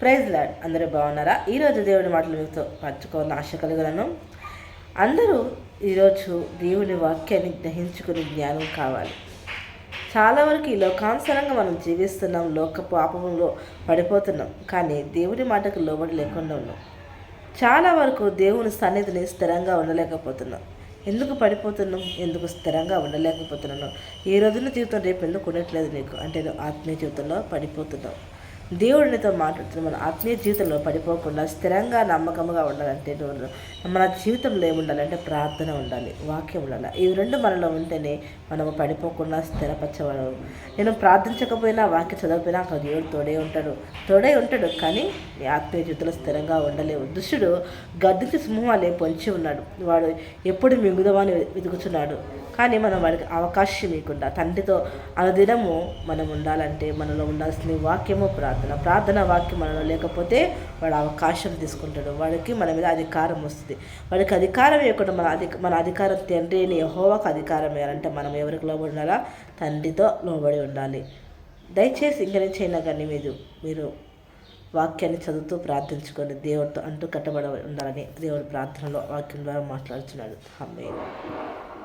Praise lord. అందరూ బాగున్నారా? ఈరోజు దేవుడి మాటలు మీతో పంచుకోవాలని ఆశ కలగలను అందరూ ఈరోజు దేవుని వాక్యాన్ని గ్రహించుకుని జ్ఞానం కావాలి. చాలా వరకు ఈ లోకానుసరంగా మనం జీవిస్తున్నాం లోక పాపంలో పడిపోతున్నాం కానీ దేవుని మాటకు లోబడి లేకుండా ఉన్నాం. చాలా వరకు దేవుని సన్నిధిని స్థిరంగా ఉండలేకపోతున్నాం. ఎందుకు పడిపోతున్నాం? ఎందుకు స్థిరంగా ఉండలేకపోతున్నాను? ఈ రోజున జీవితం రేపు ఎందుకు ఉండట్లేదు నీకు? అంటే ఆత్మీయ జీవితంలో పడిపోతున్నావు. దేవుడినితో మాట్లాడుతున్న మన ఆత్మీయ జీవితంలో పడిపోకుండా స్థిరంగా నమ్మకంగా ఉండాలంటే మన జీవితంలో ఏముండాలంటే ప్రార్థన ఉండాలి వాక్యం ఉండాలి. ఇవి రెండు మనలో ఉంటేనే మనము పడిపోకుండా స్థిరపరచవడం నేను ప్రార్థించకపోయినా వాక్యం చదవకపోయినా అక్కడ దేవుడు తోడే ఉంటాడు. తోడే ఉంటాడు కానీ నీ ఆత్మీయ జీవితంలో స్థిరంగా ఉండలేవు దుష్టుడు గద్దించి సింహాలే పొంచి ఉన్నాడు. వాడు ఎప్పుడు మిగుదమని వెతుకుతున్నాడు. కానీ మనం వాడికి అవకాశం ఇవ్వకుండా తండ్రితో అనుదినము మనం ఉండాలంటే మనలో ఉండాల్సిన వాక్యము ప్రార్థన ప్రార్థన. వాక్యం మనలో లేకపోతే వాడు అవకాశం తీసుకుంటాడు. వాడికి మన మీద అధికారం వస్తుంది. వాడికి అధికారం ఇవ్వకుండా మన అధిక మన అధికారం తండ్రిని యహోవాకు అధికారం ఇవ్వాలంటే మనం ఎవరికి లోబడి ఉండాలా? తండ్రితో లోబడి ఉండాలి. దయచేసి ఇంక నుంచి అయినా కానీ మీరు మీరు వాక్యాన్ని చదువుతూ ప్రార్థించుకొని దేవుడితో అంటూ కట్టబడ ఉండాలని దేవుడి ప్రార్థనలో వాక్యం ద్వారా మాట్లాడుతున్నాడు అమ్మే